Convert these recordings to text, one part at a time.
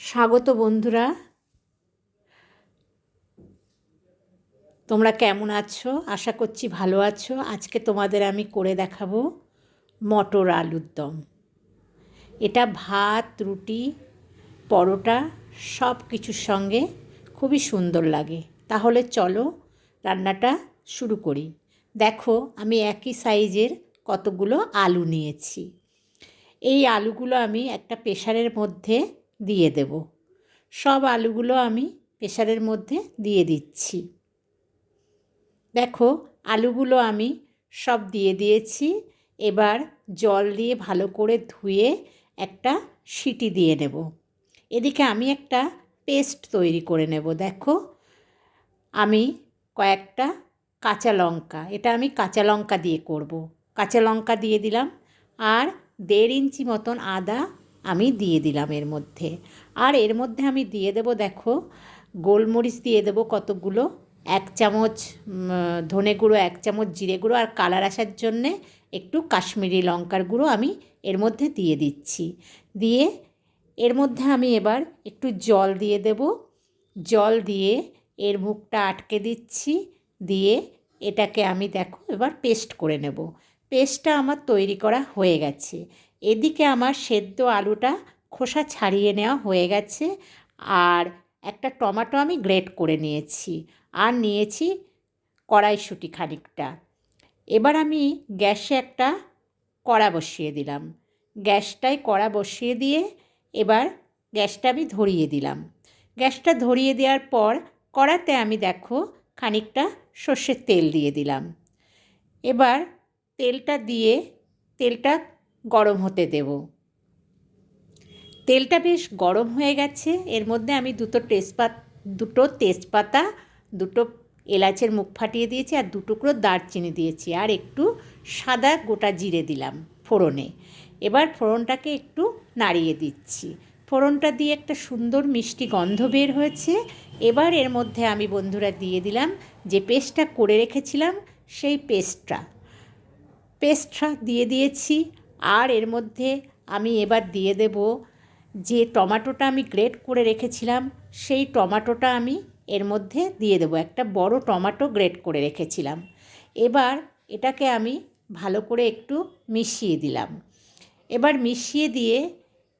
স্বাগত বন্ধুরা। তোমরা কেমন আছো? আশা করছি ভালো আছো। আজকে তোমাদের আমি করে দেখাবো মটর আলুর দম। এটা ভাত, রুটি, পরোটা সব কিছুর সঙ্গে খুবই সুন্দর লাগে। তাহলে চলো রান্নাটা শুরু করি। দেখো, আমি একই সাইজের কতগুলো আলু নিয়েছি। এই আলুগুলো আমি একটা প্রেশারের মধ্যে দিয়ে দেব। সব আলুগুলো আমি প্রেশারের মধ্যে দিয়ে দিচ্ছি। দেখো, আলুগুলো আমি সব দিয়ে দিয়েছি। এবার জল দিয়ে ভালো করে ধুয়ে একটা সিটি দিয়ে নেব। এদিকে আমি একটা পেস্ট তৈরি করে নেব। দেখো, আমি কয়েকটা কাঁচা লঙ্কা, এটা আমি কাঁচা লঙ্কা দিয়ে করব। কাঁচা লঙ্কা দিয়ে দিলাম। আর দেড় ইঞ্চি মতন আদা আমি দিয়ে দিলাম এর মধ্যে। আর এর মধ্যে আমি দিয়ে দেব, দেখো, গোলমরিচ দিয়ে দেবো কতগুলো? এক চামচ ধনে গুঁড়ো, এক চামচ জিরে গুঁড়ো আর কালার আসার জন্যে একটু কাশ্মীরি লঙ্কার গুঁড়ো আমি এর মধ্যে দিয়ে দিচ্ছি। দিয়ে এর মধ্যে আমি এবার একটু জল দিয়ে দেব। জল দিয়ে এর মুখটা আটকে দিচ্ছি। দিয়ে এটাকে আমি, দেখো, এবার পেস্ট করে নেব। পেস্টটা আমার তৈরি করা হয়ে গেছে। এদিকে আমার সেদ্ধ আলুটা খোসা ছাড়িয়ে নেওয়া হয়ে গেছে আর একটা টমাটো আমি গ্রেট করে নিয়েছি আর নিয়েছি কড়াইশুঁটি খানিকটা। এবার আমি গ্যাসে একটা কড়া বসিয়ে দিলাম। গ্যাসটায় কড়া বসিয়ে দিয়ে এবার গ্যাসটা আমি ধরিয়ে দিলাম। গ্যাসটা ধরিয়ে দেওয়ার পর কড়াতে আমি দেখো খানিকটা সর্ষের তেল দিয়ে দিলাম। এবার তেলটা দিয়ে, তেলটা গরম হতে দেব। তেলটা বেশ গরম হয়ে গেছে। এর মধ্যে আমি দুটো তেজপাত, দুটো তেজপাতা, দুটো এলাচের মুখ ফাটিয়ে দিয়েছি আর দু টুকরো দারচিনি দিয়েছি আর একটু সাদা গোটা জিরে দিলাম ফোড়নে। এবার ফোড়নটাকে একটু নাড়িয়ে দিচ্ছি। ফোড়নটা দিয়ে একটা সুন্দর মিষ্টি গন্ধ বের হয়েছে। এবার এর মধ্যে আমি বন্ধুরা দিয়ে দিলাম যে পেস্টটা করে রেখেছিলাম সেই পেস্টটা। পেস্টটা দিয়ে দিয়েছি আর এর মধ্যে আমি এবার দিয়ে দেব যে টমাটোটা আমি গ্রেট করে রেখেছিলাম, সেই টমাটোটা আমি এর মধ্যে দিয়ে দেবো। একটা বড় টমাটো গ্রেট করে রেখেছিলাম। এবার এটাকে আমি ভালো করে একটু মিশিয়ে দিলাম। এবার মিশিয়ে দিয়ে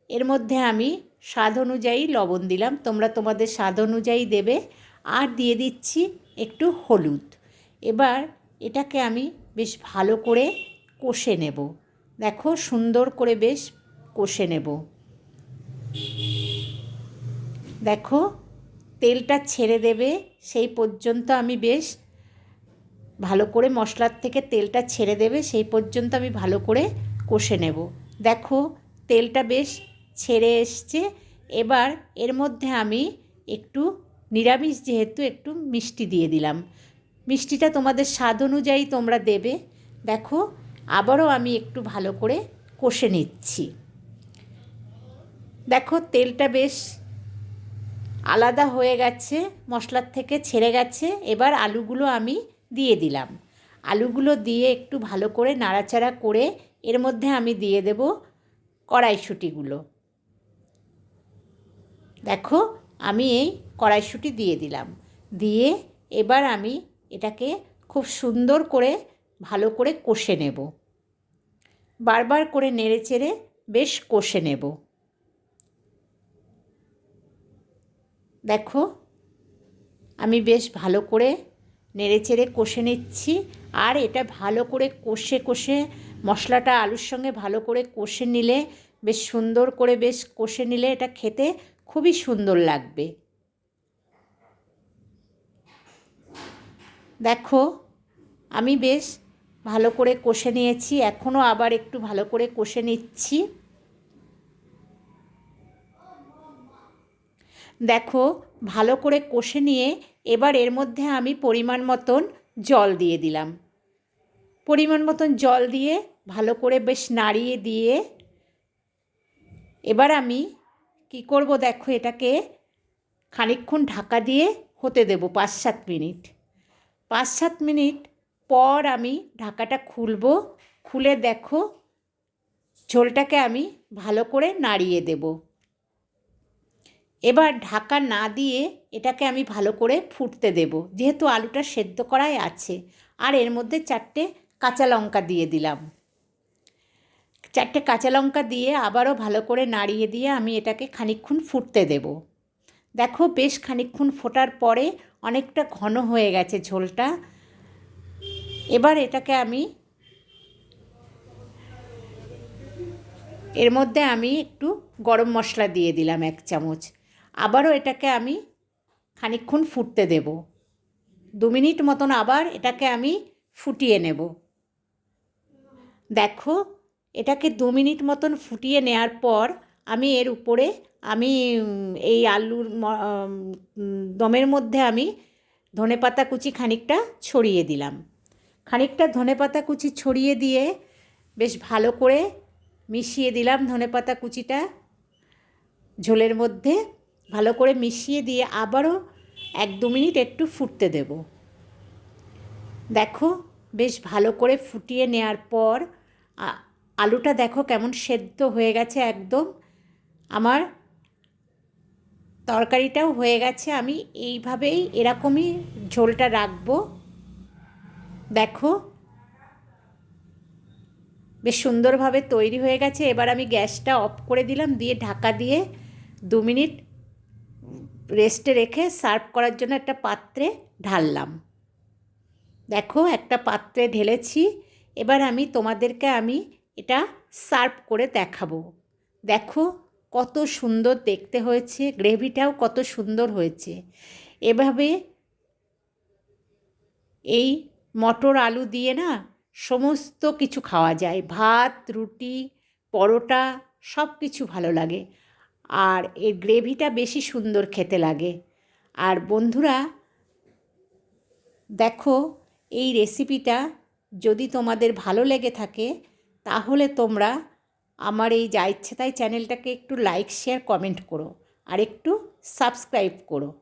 এর মধ্যে আমি স্বাদ অনুযায়ী লবণ দিলাম। তোমরা তোমাদের স্বাদ অনুযায়ী দেবে। আর দিয়ে দিচ্ছি একটু হলুদ। এবার এটাকে আমি বেশ ভালো করে কষে নেব। দেখো, সুন্দর করে বেশ কষে নেব। দেখো, তেলটা ছেড়ে দেবে, সেই পর্যন্ত আমি বেশ ভালো করে মশলার থেকে তেলটা ছেড়ে দেবে, সেই পর্যন্ত আমি ভালো করে কষে নেব। দেখো, তেলটা বেশ ছেড়ে এসছে। এবার এর মধ্যে আমি একটু নিরামিষ যেহেতু একটু মিষ্টি দিয়ে দিলাম। মিষ্টিটা তোমাদের স্বাদ অনুযায়ী তোমরা দেবে। দেখো আবারও আমি একটু ভালো করে কষে নিচ্ছি। দেখো, তেলটা বেশ আলাদা হয়ে গেছে, মশলার থেকে ছেড়ে গেছে। এবার আলুগুলো আমি দিয়ে দিলাম। আলুগুলো দিয়ে একটু ভালো করে নাড়াচাড়া করে এর মধ্যে আমি দিয়ে দেব কড়াইশুঁটিগুলো। দেখো, আমি এই কড়াইশুঁটি দিয়ে দিলাম। দিয়ে এবার আমি এটাকে খুব সুন্দর করে ভালো করে কষে নেব। বারবার করে নেড়ে চেড়ে বেশ কষে নেব। দেখো, আমি বেশ ভালো করে নেড়ে চেড়ে কষে নিচ্ছি আর এটা ভালো করে কষে কষে মশলাটা আলুর সঙ্গে ভালো করে কষে নিলে বেশ সুন্দর করে বেশ কষে নিলে এটা খেতে খুবই সুন্দর লাগবে। দেখো, আমি বেশ ভালো করে কষে নিয়েছি। এখনও আবার একটু ভালো করে কষে নিচ্ছি। দেখো, ভালো করে কষে নিয়ে এবার এর মধ্যে আমি পরিমাণ মতন জল দিয়ে দিলাম। পরিমাণ মতন জল দিয়ে ভালো করে বেশ নাড়িয়ে দিয়ে এবার আমি কি করব দেখো, এটাকে খানিকক্ষণ ঢাকা দিয়ে হতে দেব পাঁচ সাত মিনিট। পাঁচ সাত মিনিট পর আমি ঢাকাটা খুলব, খুলে দেখো, ঝোলটাকে আমি ভালো করে নাড়িয়ে দেব। এবার ঢাকা না দিয়ে এটাকে আমি ভালো করে ফুটতে দেব, যেহেতু আলুটা সেদ্ধ করাই আছে, আর এর মধ্যে চারটে কাঁচা লঙ্কা দিয়ে দিলাম। চারটে কাঁচা লঙ্কা দিয়ে আবারও ভালো করে নাড়িয়ে দিয়ে আমি এটাকে খানিকক্ষণ ফুটতে দেব। দেখো, বেশ খানিকক্ষণ ফোটার পরে অনেকটা ঘন হয়ে গেছে ঝোলটা এবার এটাকে আমি এর মধ্যে আমি একটু গরম মশলা দিয়ে দিলাম এক চামচ। আবারও এটাকে আমি খানিকক্ষণ ফুটতে দেব। দু মিনিট মতন আবার এটাকে আমি ফুটিয়ে নেব। দেখো, এটাকে দু মিনিট মতন ফুটিয়ে নেওয়ার পর আমি এর উপরে আমি এই আলুর দমের মধ্যে আমি ধনেপাতা কুচি খানিকটা ছড়িয়ে দিলাম। খানিকটা ধনেপাতা কুচি ছড়িয়ে দিয়ে বেশ ভালো করে মিশিয়ে দিলাম ধনেপাতা কুচিটা ঝোলের মধ্যে। ভালো করে মিশিয়ে দিয়ে আবারও এক দু মিনিট একটু ফুটতে দেব। দেখো, বেশ ভালো করে ফুটিয়ে নেওয়ার পর আলুটা দেখো কেমন সেদ্ধ হয়ে গেছে একদম। আমার তরকারিটাও হয়ে গেছে, আমি এইভাবেই এরকমই ঝোলটা রাখব। দেখো। বেশ সুন্দরভাবে তৈরি হয়ে গেছে। এবার আমি গ্যাসটা অফ করে দিলাম, দিয়ে ঢাকা দিয়ে দু মিনিট রেস্টে রেখে সার্ভ করার জন্য একটা পাত্রে ঢাললাম। দেখো, একটা পাত্রে ঢেলেছি। এবার আমি তোমাদেরকে আমি এটা সার্ভ করে দেখাবো। দেখো, কত সুন্দর দেখতে হয়েছে, গ্রেভিটাও কত সুন্দর হয়েছে। এভাবে এই মটর আলু দিয়ে না সমস্ত কিছু খাওয়া যায়। ভাত, রুটি, পরোটা সব কিছু ভালো লাগে। আর এর গ্রেভিটা বেশি সুন্দর খেতে লাগে। আর বন্ধুরা, দেখো, এই রেসিপিটা যদি তোমাদের ভালো লেগে থাকে, তাহলে তোমরা আমার এই যা ইচ্ছে তাই চ্যানেলটাকে একটু লাইক, শেয়ার, কমেন্ট করো। আর একটু সাবস্ক্রাইব করো।